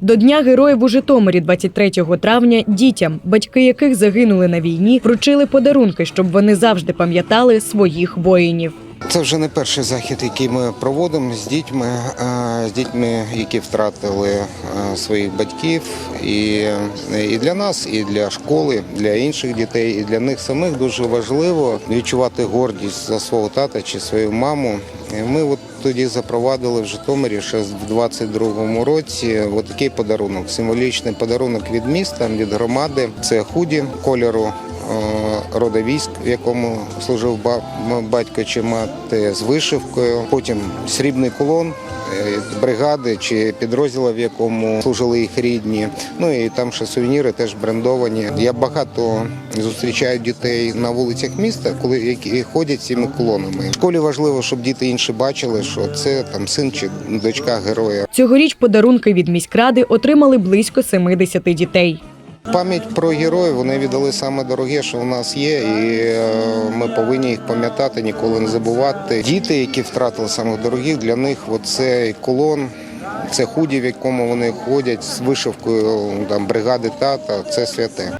До Дня героїв у Житомирі 23 травня дітям, батьки яких загинули на війні, вручили подарунки, щоб вони завжди пам'ятали своїх воїнів. Це вже не перший захід, який ми проводимо з дітьми, з дітьми, які втратили своїх батьків. І, і для нас, і для школи, для інших дітей, і для них самих дуже важливо відчувати гордість за свого тата чи свою маму. Ми от тоді запровадили в Житомирі ще в 22-му році от такий подарунок, символічний подарунок від міста, від громади. Це худі кольору рода військ, в якому служив ба- батько чи мати з вишивкою. Потім срібний кулон е, бригади чи підрозділу, в якому служили їх рідні. Ну і там ще сувеніри теж брендовані. Я багато зустрічаю дітей на вулицях міста, коли які ходять цими колонами. В школі важливо, щоб діти інші бачили, що це там син чи дочка героя. Цьогоріч подарунки від міськради отримали близько 70 дітей. Пам'ять про героїв вони віддали саме дороге, що в нас є, і е, ми повинні їх пам'ятати, ніколи не забувати. Діти, які втратили самих дорогих, для них оцей колон. Це худі, в якому вони ходять з вишивкою там бригади тата. Це святе.